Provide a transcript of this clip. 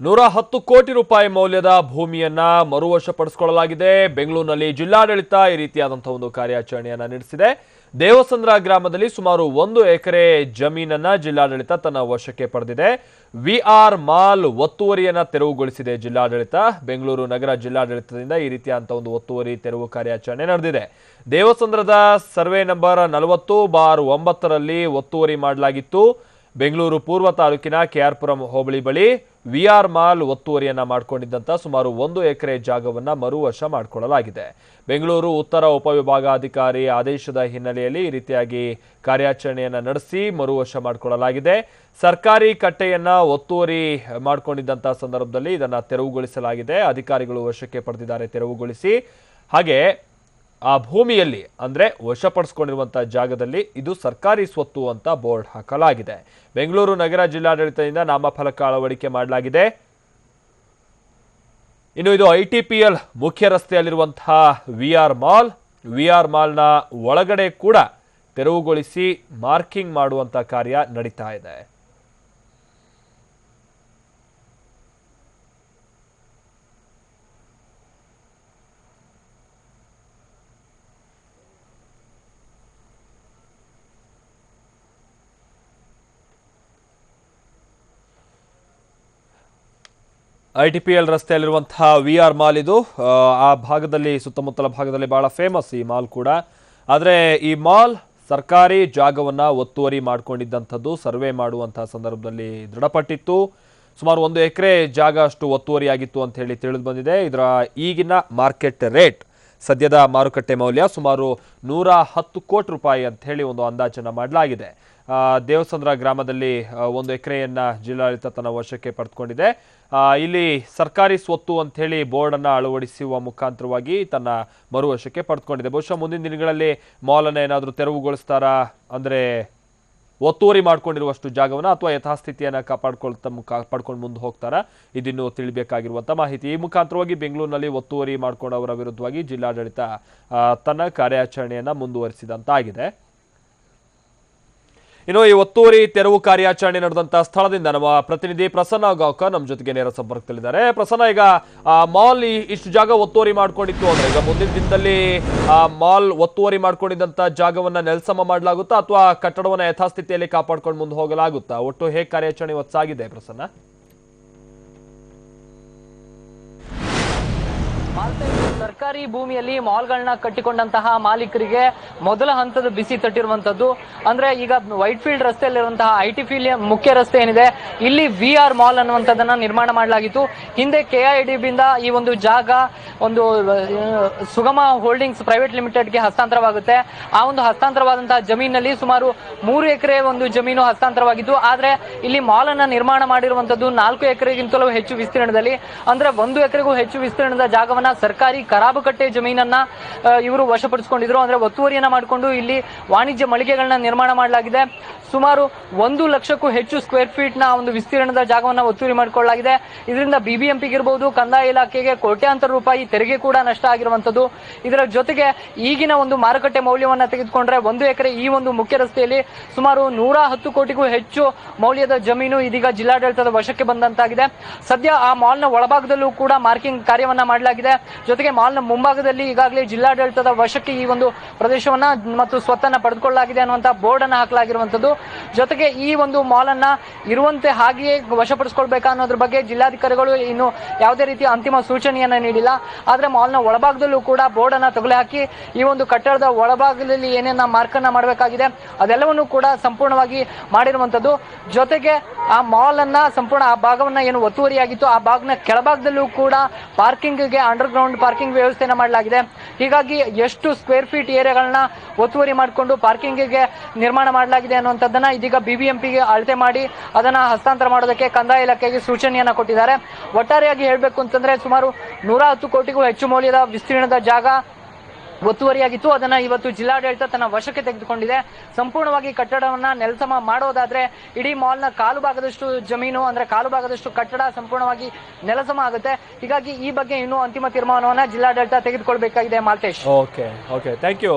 ನೂರ ಹತ್ತು ಕೋಟಿ ರೂಪಾಯಿ ಮೌಲ್ಯದ ಭೂಮಿಯನ್ನ ಮರುವಶಪಡಿಸಿಕೊಳ್ಳಲಾಗಿದೆ. ಬೆಂಗಳೂರಿನಲ್ಲಿ ಜಿಲ್ಲಾಡಳಿತ ಈ ರೀತಿಯಾದಂತಹ ಒಂದು ಕಾರ್ಯಾಚರಣೆಯನ್ನ ನಡೆಸಿದೆ. ದೇವಸಂದ್ರ ಗ್ರಾಮದಲ್ಲಿ ಸುಮಾರು ಒಂದು ಎಕರೆ ಜಮೀನನ್ನ ಜಿಲ್ಲಾಡಳಿತ ತನ್ನ ವಶಕ್ಕೆ ಪಡೆದಿದೆ. ವಿ ಆರ್ ಮಾಲ್ ಒತ್ತುವರಿಯನ್ನ ತೆರವುಗೊಳಿಸಿದೆ ಜಿಲ್ಲಾಡಳಿತ. ಬೆಂಗಳೂರು ನಗರ ಜಿಲ್ಲಾಡಳಿತದಿಂದ ಈ ರೀತಿಯಾದಂಥ ಒಂದು ಒತ್ತುವರಿ ತೆರವು ಕಾರ್ಯಾಚರಣೆ ನಡೆದಿದೆ. ದೇವಸಂದ್ರದ ಸರ್ವೆ ನಂಬರ್ ನಲವತ್ತು ಬಾರ್ ಒಂಬತ್ತರಲ್ಲಿ ಒತ್ತುವರಿ ಮಾಡಲಾಗಿತ್ತು. ಬೆಂಗಳೂರು ಪೂರ್ವ ತಾಲೂಕಿನ ಕೆಆರ್ಪುರಂ ಹೋಬಳಿ ಬಳಿ ವಿಆರ್ ಮಾಲ್ ಒತ್ತುವರಿಯನ್ನ ಮಾಡಿಕೊಂಡಿದ್ದಂತ ಸುಮಾರು ಒಂದು ಎಕರೆ ಜಾಗವನ್ನ ಮರುವಶ ಮಾಡಿಕೊಳ್ಳಲಾಗಿದೆ. ಬೆಂಗಳೂರು ಉತ್ತರ ಉಪವಿಭಾಗಾಧಿಕಾರಿ ಆದೇಶದ ಹಿನ್ನೆಲೆಯಲ್ಲಿ ಈ ರೀತಿಯಾಗಿ ಕಾರ್ಯಾಚರಣೆಯನ್ನ ನಡೆಸಿ ಮರುವಶ ಮಾಡಿಕೊಳ್ಳಲಾಗಿದೆ. ಸರ್ಕಾರಿ ಕಟ್ಟೆಯನ್ನ ಒತ್ತುವರಿ ಮಾಡಿಕೊಂಡಿದ್ದಂಥ ಸಂದರ್ಭದಲ್ಲಿ ಇದನ್ನ ತೆರವುಗೊಳಿಸಲಾಗಿದೆ. ಅಧಿಕಾರಿಗಳು ವಶಕ್ಕೆ ಪಡೆದಿದ್ದಾರೆ, ತೆರವುಗೊಳಿಸಿ. ಹಾಗೆ ಆ ಭೂಮಿಯಲ್ಲಿ, ಅಂದರೆ ವಶಪಡಿಸ್ಕೊಂಡಿರುವಂಥ ಜಾಗದಲ್ಲಿ ಇದು ಸರ್ಕಾರಿ ಸ್ವತ್ತು ಅಂತ ಬೋರ್ಡ್ ಹಾಕಲಾಗಿದೆ. ಬೆಂಗಳೂರು ನಗರ ಜಿಲ್ಲಾಡಳಿತದಿಂದ ನಾಮಫಲಕ ಅಳವಡಿಕೆ ಮಾಡಲಾಗಿದೆ. ಇನ್ನು ಇದು ಐ ಟಿ ಪಿ ಎಲ್ ಮುಖ್ಯ ರಸ್ತೆಯಲ್ಲಿರುವಂತಹ V R mall. V R ಮಾಲ್ನ ಒಳಗಡೆ ಕೂಡ ತೆರವುಗೊಳಿಸಿ ಮಾರ್ಕಿಂಗ್ ಮಾಡುವಂಥ ಕಾರ್ಯ ನಡೀತಾ ಇದೆ. ಐ ಟಿ ಪಿ ಎಲ್ ರಸ್ತೆಯಲ್ಲಿರುವಂತಹ ವಿ ಆರ್ ಮಾಲ್ ಇದು. ಆ, ಭಾಗದಲ್ಲಿ ಸುತ್ತಮುತ್ತಲ ಭಾಗದಲ್ಲಿ ಬಹಳ ಫೇಮಸ್ ಈ ಮಾಲ್ ಕೂಡ. ಆದರೆ ಈ ಮಾಲ್ ಸರ್ಕಾರಿ ಜಾಗವನ್ನ ಒತ್ತುವರಿ ಮಾಡಿಕೊಂಡಿದ್ದಂಥದ್ದು ಸರ್ವೆ ಮಾಡುವಂತಹ ಸಂದರ್ಭದಲ್ಲಿ ದೃಢಪಟ್ಟಿತ್ತು. ಸುಮಾರು ಒಂದು ಎಕರೆ ಜಾಗ ಅಷ್ಟು ಒತ್ತುವರಿಯಾಗಿತ್ತು ಅಂತ ಹೇಳಿ ತಿಳಿದು ಬಂದಿದೆ. ಇದರ ಈಗಿನ ಮಾರ್ಕೆಟ್ ರೇಟ್ ಸದ್ಯದ ಮಾರುಕಟ್ಟೆ ಮೌಲ್ಯ ಸುಮಾರು ನೂರ ಹತ್ತು ಕೋಟಿ ರೂಪಾಯಿ ಅಂತ ಹೇಳಿ ಒಂದು ಅಂದಾಜನ್ನು ಮಾಡಲಾಗಿದೆ. ದೇವಸಂದ್ರ ಗ್ರಾಮದಲ್ಲಿ ಒಂದು ಎಕರೆಯನ್ನ ಜಿಲ್ಲಾಡಳಿತ ತನ್ನ ವಶಕ್ಕೆ ಪಡೆದುಕೊಂಡಿದೆ. ಇಲ್ಲಿ ಸರ್ಕಾರಿ ಸ್ವತ್ತು ಅಂತ ಹೇಳಿ ಬೋರ್ಡ್ ಅನ್ನ ಅಳವಡಿಸುವ ಮುಖಾಂತರವಾಗಿ ತನ್ನ ಮರು ವಶಕ್ಕೆ ಪಡೆದುಕೊಂಡಿದೆ. ಬಹುಶಃ ಮುಂದಿನ ದಿನಗಳಲ್ಲಿ ಮಾಲ್ ಅನ್ನ ಏನಾದರೂ ತೆರವುಗೊಳಿಸ್ತಾರಾ? ಅಂದ್ರೆ ಒತ್ತುವರಿ ಮಾಡ್ಕೊಂಡಿರುವಷ್ಟು ಜಾಗವನ್ನು ಅಥವಾ ಯಥಾಸ್ಥಿತಿಯನ್ನು ಕಾಪಾಡ್ಕೊಳ್ತಾ ಕಾಪಾಡ್ಕೊಂಡು ಮುಂದೆ ಹೋಗ್ತಾರಾ? ಇದಿನ್ನು ತಿಳಿಬೇಕಾಗಿರುವಂಥ ಮಾಹಿತಿ. ಈ ಮುಖಾಂತರವಾಗಿ ಬೆಂಗಳೂರಿನಲ್ಲಿ ಒತ್ತುವರಿ ಮಾಡಿಕೊಂಡವರ ವಿರುದ್ಧವಾಗಿ ಜಿಲ್ಲಾಡಳಿತ ತನ್ನ ಕಾರ್ಯಾಚರಣೆಯನ್ನು ಮುಂದುವರಿಸಿದಂತಾಗಿದೆ. ಇನ್ನು ಈ ಒತ್ತುವರಿ ತೆರವು ಕಾರ್ಯಾಚರಣೆ ನಡೆದಂತಹ ಸ್ಥಳದಿಂದ ನಮ್ಮ ಪ್ರತಿನಿಧಿ ಪ್ರಸನ್ನ ಗಾವ್ಕರ್ ನಮ್ಮ ಜೊತೆಗೆ ನೇರ ಸಂಪರ್ಕದಲ್ಲಿದ್ದಾರೆ. ಪ್ರಸನ್ನ, ಈಗ ಮಾಲ್ ಇಷ್ಟು ಜಾಗ ಒತ್ತುವರಿ ಮಾಡ್ಕೊಂಡಿತ್ತು ಅಂದ್ರೆ ಈಗ ಮುಂದಿನ ದಿನದಲ್ಲಿ ಮಾಲ್ ಒತ್ತುವರಿ ಮಾಡ್ಕೊಂಡಿದ್ದಂತ ಜಾಗವನ್ನ ನೆಲಸಮ ಮಾಡಲಾಗುತ್ತಾ ಅಥವಾ ಕಟ್ಟಡವನ್ನ ಯಥಾಸ್ಥಿತಿಯಲ್ಲಿ ಕಾಪಾಡ್ಕೊಂಡು ಮುಂದೆ ಹೋಗಲಾಗುತ್ತಾ? ಒಟ್ಟು ಹೇಗೆ ಕಾರ್ಯಾಚರಣೆ ಇವತ್ತು ಸಾಗಿದೆ ಪ್ರಸನ್ನ? ಸರ್ಕಾರಿ ಭೂಮಿಯಲ್ಲಿ ಮಾಲ್ಗಳನ್ನ ಕಟ್ಟಿಕೊಂಡಂತಹ ಮಾಲೀಕರಿಗೆ ಮೊದಲ ಹಂತದ ಬಿಸಿ ತಟ್ಟಿರುವಂತದ್ದು ಅಂದ್ರೆ ಈಗ ವೈಟ್ ಫೀಲ್ಡ್ ರಸ್ತೆಯಲ್ಲಿರುವಂತಹ ಐ ಟಿ ಫೀಲ್ ಮುಖ್ಯ ರಸ್ತೆ ಏನಿದೆ, ಇಲ್ಲಿ ವಿ ಆರ್ ಮಾಲ್ ಅನ್ನುವಂಥದ್ದನ್ನ ನಿರ್ಮಾಣ ಮಾಡಲಾಗಿತ್ತು. ಹಿಂದೆ ಕೆ ಐ ಡಿ ಬಿಂದ ಈ ಒಂದು ಜಾಗ ಒಂದು ಸುಗಮ ಹೋಲ್ಡಿಂಗ್ಸ್ ಪ್ರೈವೇಟ್ ಲಿಮಿಟೆಡ್ಗೆ ಹಸ್ತಾಂತರವಾಗುತ್ತೆ. ಆ ಒಂದು ಹಸ್ತಾಂತರವಾದಂತಹ ಜಮೀನಲ್ಲಿ ಸುಮಾರು ಮೂರು ಎಕರೆ ಒಂದು ಜಮೀನು ಹಸ್ತಾಂತರವಾಗಿದ್ದು, ಆದರೆ ಇಲ್ಲಿ ಮಾಲ್ ಅನ್ನ ನಿರ್ಮಾಣ ಮಾಡಿರುವಂತದ್ದು ನಾಲ್ಕು ಎಕರೆಗಿಂತಲೂ ಹೆಚ್ಚು ವಿಸ್ತೀರ್ಣದಲ್ಲಿ. ಅಂದ್ರೆ ಒಂದು ಎಕರೆಗೂ ಹೆಚ್ಚು ವಿಸ್ತೀರ್ಣದ ಜಾಗವನ್ನ ಸರ್ಕಾರಿ ಕರಾಬುಕಟ್ಟೆ ಜಮೀನನ್ನ ಇವರು ವಶಪಡಿಸಿಕೊಂಡಿದ್ರು. ಅಂದ್ರೆ ಒತ್ತುವರಿಯನ್ನ ಮಾಡಿಕೊಂಡು ಇಲ್ಲಿ ವಾಣಿಜ್ಯ ಮಳಿಗೆಗಳನ್ನ ನಿರ್ಮಾಣ ಮಾಡಲಾಗಿದೆ. ಸುಮಾರು ಒಂದು ಲಕ್ಷಕ್ಕೂ ಹೆಚ್ಚು ಸ್ಕ್ವೇರ್ ಫೀಟ್ನ ಒಂದು ವಿಸ್ತೀರ್ಣದ ಜಾಗವನ್ನ ಒತ್ತುವರಿ ಮಾಡಿಕೊಳ್ಳಲಾಗಿದೆ. ಇದರಿಂದ ಬಿಬಿಎಂಪಿಗೆ ಇರಬಹುದು ಕಂದಾಯ ಇಲಾಖೆಗೆ ಕೋಟ್ಯಾಂತರ ರೂಪಾಯಿ ತೆರಿಗೆ ಕೂಡ ನಷ್ಟ ಆಗಿರುವಂತದ್ದು ಇದರ ಜೊತೆಗೆ ಈಗಿನ ಒಂದು ಮಾರುಕಟ್ಟೆ ಮೌಲ್ಯವನ್ನ ತೆಗೆದುಕೊಂಡ್ರೆ ಒಂದು ಎಕರೆ ಈ ಒಂದು ಮುಖ್ಯ ರಸ್ತೆಯಲ್ಲಿ ಸುಮಾರು ನೂರ ಹತ್ತು ಕೋಟಿಗೂ ಹೆಚ್ಚು ಮೌಲ್ಯದ ಜಮೀನು ಇದೀಗ ಜಿಲ್ಲಾಡಳಿತದ ವಶಕ್ಕೆ ಬಂದಂತಾಗಿದೆ. ಸದ್ಯ ಆ ಮಾಲ್ನ ಒಳಭಾಗದಲ್ಲೂ ಕೂಡ ಮಾರ್ಕಿಂಗ್ ಕಾರ್ಯವನ್ನ ಮಾಡಲಾಗಿದೆ. ಜೊತೆಗೆ ಮಾಲ್ನ ಮುಂಭಾಗದಲ್ಲಿ ಈಗಾಗಲೇ ಜಿಲ್ಲಾಡಳಿತದ ವಶಕ್ಕೆ ಈ ಒಂದು ಪ್ರದೇಶವನ್ನ ಮತ್ತು ಸ್ವತ್ತನ್ನ ಪಡೆದುಕೊಳ್ಳಲಾಗಿದೆ ಅನ್ನುವಂತಹ ಬೋರ್ಡ್ ಅನ್ನ ಹಾಕಲಾಗಿರುವಂತದ್ದು ಜೊತೆಗೆ ಈ ಒಂದು ಮಾಲ್ ಅನ್ನ ಇರುವಂತೆ ಹಾಗೆಯೇ ವಶಪಡಿಸಿಕೊಳ್ಬೇಕಾ ಅನ್ನೋದ್ರ ಬಗ್ಗೆ ಜಿಲ್ಲಾಧಿಕಾರಿಗಳು ಇನ್ನು ಯಾವುದೇ ರೀತಿಯ ಅಂತಿಮ ಸೂಚನೆಯನ್ನ ನೀಡಿಲ್ಲ. ಆದ್ರೆ ಮಾಲ್ನ ಒಳಭಾಗದಲ್ಲೂ ಕೂಡ ಬೋರ್ಡ್ ಅನ್ನ ತಗಲೆ ಹಾಕಿ ಈ ಒಂದು ಕಟ್ಟಡದ ಒಳಭಾಗದಲ್ಲಿ ಏನೇನ ಮಾರ್ಕ್ ಅನ್ನ ಮಾಡಬೇಕಾಗಿದೆ ಅದೆಲ್ಲವನ್ನು ಕೂಡ ಸಂಪೂರ್ಣವಾಗಿ ಮಾಡಿರುವಂತದ್ದು. ಜೊತೆಗೆ ಆ ಮಾಲ್ ಅನ್ನ ಸಂಪೂರ್ಣ ಆ ಭಾಗವನ್ನ ಏನು ಒತ್ತುವರಿಯಾಗಿತ್ತು, ಆ ಭಾಗನ ಕೆಳಭಾಗದಲ್ಲೂ ಕೂಡ ಪಾರ್ಕಿಂಗ್ಗೆ ಅಂಡರ್ ಗ್ರೌಂಡ್ ಪಾರ್ಕಿಂಗ್ ವ್ಯವಸ್ಥೆನ ಮಾಡಲಾಗಿದೆ. ಹೀಗಾಗಿ ಎಷ್ಟು ಸ್ಕ್ವೇರ್ ಫೀಟ್ ಏರಿಯಾಗಳನ್ನ ಒತ್ತುವರಿ ಮಾಡಿಕೊಂಡು ಪಾರ್ಕಿಂಗ್ಗೆ ನಿರ್ಮಾಣ ಮಾಡಲಾಗಿದೆ ಅನ್ನುವಂಥದ್ದನ್ನ ಇದೀಗ ಬಿಬಿಎಂಪಿಗೆ ಅಳತೆ ಮಾಡಿ ಅದನ್ನ ಹಸ್ತಾಂತರ ಮಾಡೋದಕ್ಕೆ ಕಂದಾಯ ಇಲಾಖೆಗೆ ಸೂಚನೆಯನ್ನ ಕೊಟ್ಟಿದ್ದಾರೆ. ಒಟ್ಟಾರೆಯಾಗಿ ಹೇಳಬೇಕು ಅಂತಂದ್ರೆ ಸುಮಾರು ನೂರ ಹತ್ತು ಕೋಟಿಗೂ ಹೆಚ್ಚು ಮೌಲ್ಯದ ವಿಸ್ತೀರ್ಣದ ಜಾಗ ಒತ್ತುವರಿಯಾಗಿತ್ತು. ಅದನ್ನ ಇವತ್ತು ಜಿಲ್ಲಾಡಳಿತ ತನ್ನ ವಶಕ್ಕೆ ತೆಗೆದುಕೊಂಡಿದೆ. ಸಂಪೂರ್ಣವಾಗಿ ಕಟ್ಟಡವನ್ನ ನೆಲಸಮ ಮಾಡೋದಾದ್ರೆ ಇಡೀ ಮಾಲ್ನ ಕಾಲು ಭಾಗದಷ್ಟು ಜಮೀನು ಅಂದ್ರೆ ಕಾಲು ಭಾಗದಷ್ಟು ಕಟ್ಟಡ ಸಂಪೂರ್ಣವಾಗಿ ನೆಲಸಮ ಆಗುತ್ತೆ. ಹೀಗಾಗಿ ಈ ಬಗ್ಗೆ ಇನ್ನೂ ಅಂತಿಮ ತೀರ್ಮಾನವನ್ನ ಜಿಲ್ಲಾಡಳಿತ ತೆಗೆದುಕೊಳ್ಬೇಕಾಗಿದೆ Maltesh. Okay okay thank you